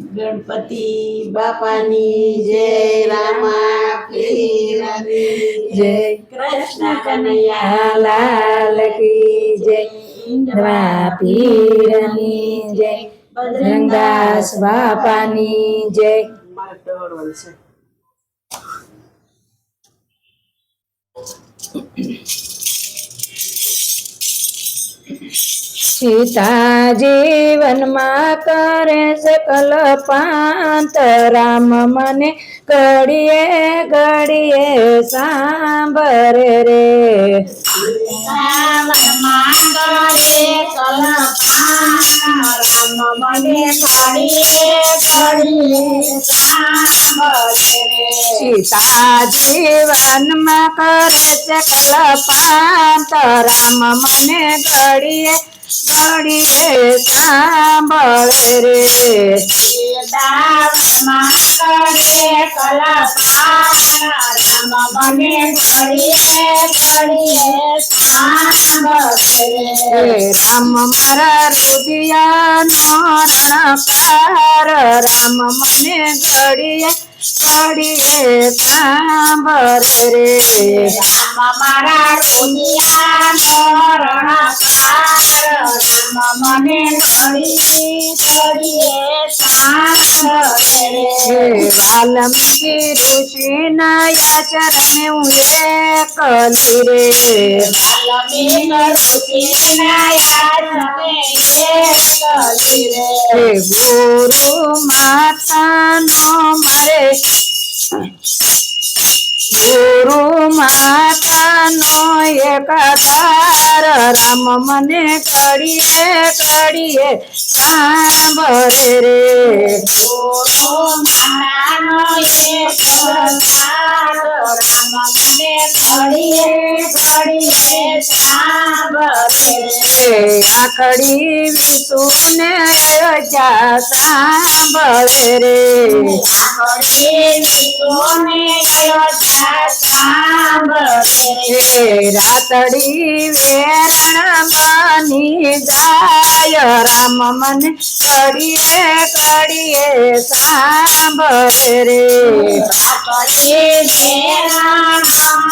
ગણપતિ બાપાની જય, રામા જય, કૃષ્ણ કનૈયા લાલ કી જય પીરની જય બજરંગદાસ બાપાની જય. છે. સીતા જીવનમાં કરે છે કલ્પાંત રામ મને ઘડીએ ઘડીએ સાંભરે રે સીતા જીવનમાં કરે છે કલ્પાંત રામ મને ઘડીએ ઘડીએ સાંભળે રે. રામ મારા રુદિયાનો રણકાર રામ મને ઘડીએ ઘડીએ સાંભળે રે મારા રુદિયાનો રણકાર રામ મને ઘડી ઘડીએ સાંભળે રે. વાલ્મીકી ઋષિના આચરણે હું એકલી રે વાલ્મીક ઋષિના યાદને એકલી રે. ગુરુ માતાનો આધાર રામ મને કરીએ કડીએ સાંભળે રે. બોલો માતાનો ઘડીએ ઘડીએ સાંભળે રે. હે આખડી વિશુને રજા સાંભળે રે. રાતડી વેરણ બની જાય રામ મન ઘડીએ ઘડીએ સાંભળે રે. હે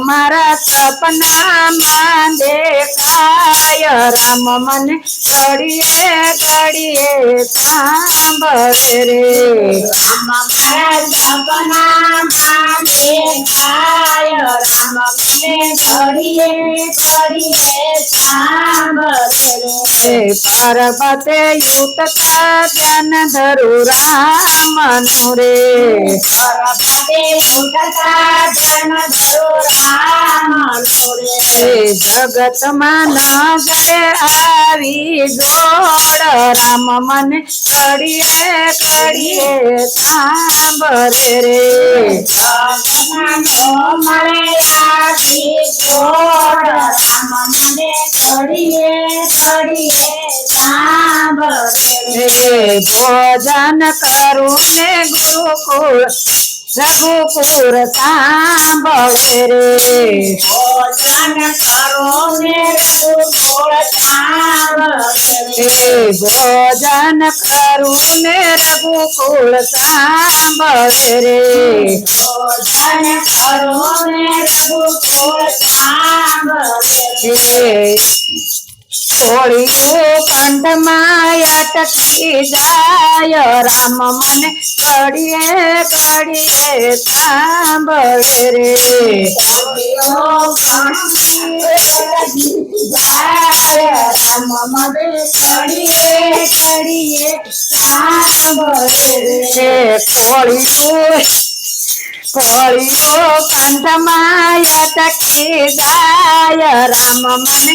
મારા સપનામાં દેખાય રામ મને ઘડીએ ઘડીએ સાંભળે રે હે પર્વતે યુતતા ધ્યાન ધરું રામનું રે હે જગતમાં ન ગયે આવી જોડ રામ મને ઘડીએ ઘડીએ સાંભળે રે હે ભોજન કરું ને ગુરુકુળ રઘુકુળ સાંભળે રે ભોજન કરો ને રઘુકુળ સાંભળે રે. ભોજન કરું ને રઘુકુળ સાંભળે રે. ભોજન કરું ને રઘુકુળ સાંભળે રે. કોળિયું કંઠમાં અટકી જાય રામ મને ઘડીએ ઘડીએ સાંભળે રે હે કોળિયું કોળિયો કંઠમાં અટકી જાય રામ મને ઘડીએ ઘડીએ ઘડીએ સાંભળે રે કોઈનું કાનમાં અટકાય જાય રામ મને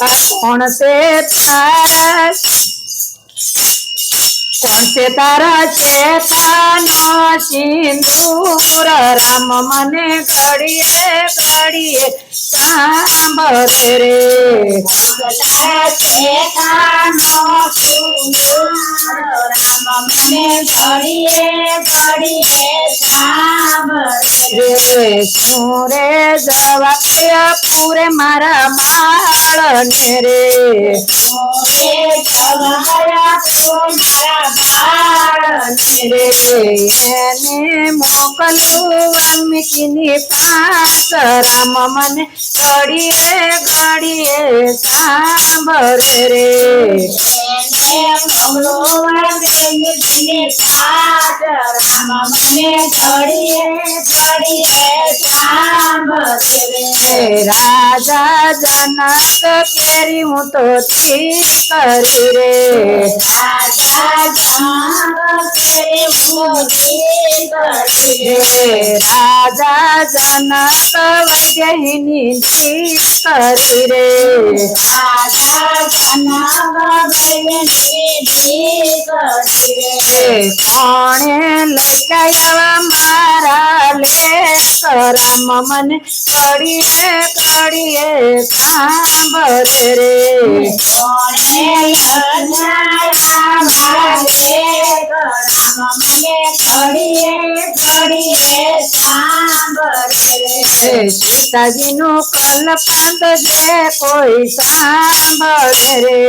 કોણ છે તારા? કોણ છે તારા ચેતાનો સિંદૂર? રામ મને ઘડીએ ઘડીએ સાંભળે રે. તારા ચેતાનો સિંદૂર? રામ મને ઘડીએ ઘડીએ સાંભળે રે શું રે જવા કયા પૂરે મારા માળ ને રે મોરે જવાયા તો મારા બાળને રે એને મોકલું વાલ્મીકીની પાસ રામ મને ઘડીએ ઘડીએ સાંભળે રે એને કમલો વાગે પાટ રામ મને ઘડીએ ઘડીએ राजा जनक प्यारी हूँ तो तीर करी रे राजा जनक प्यारी हूँ करी रे राजा जनक वैगहिनी तीर करी रे राजा जनक वैगहिनी तीर करी रे कौन लगाया मारा લે રામ મને કડીએ કડીએ સાંભરે રે. સીતાજી નું કલ્પાંત જે કોઈ સાંભળે રે.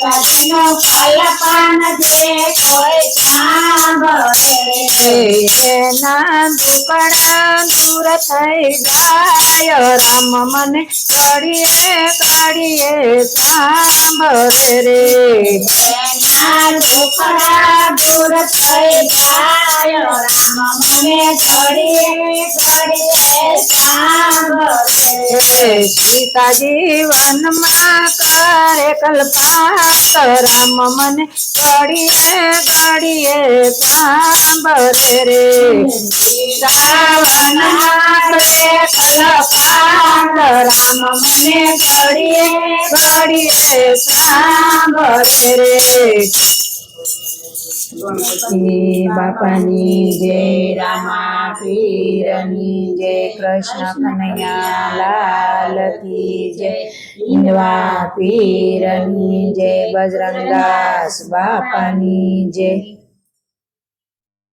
કદનો કલ્પન જે કોઈ સાંભળે એના દુકડા દૂર થઈ જાય. રામ મને કડીએ કડીએ સાંભળે રે. એના દુકડા દૂર થઈ જાય. રામ મને કરીએ ઘડીએ સાંભળે હે સીતાજી વનમાં કરે કલ્પાત રામ મને ઘડીએ ઘડીએ સાંભરે રે. રાવણ કરે કલપાત રામ મને ઘડીએ ઘડીએ સાંભરે રે. ગણપતિ બાપાની જય રામા પીરની જય, કૃષ્ણ કનૈયા લાલ કી જય ઇન્દવા પીરની જય બજરંગાસ બાપાની જય.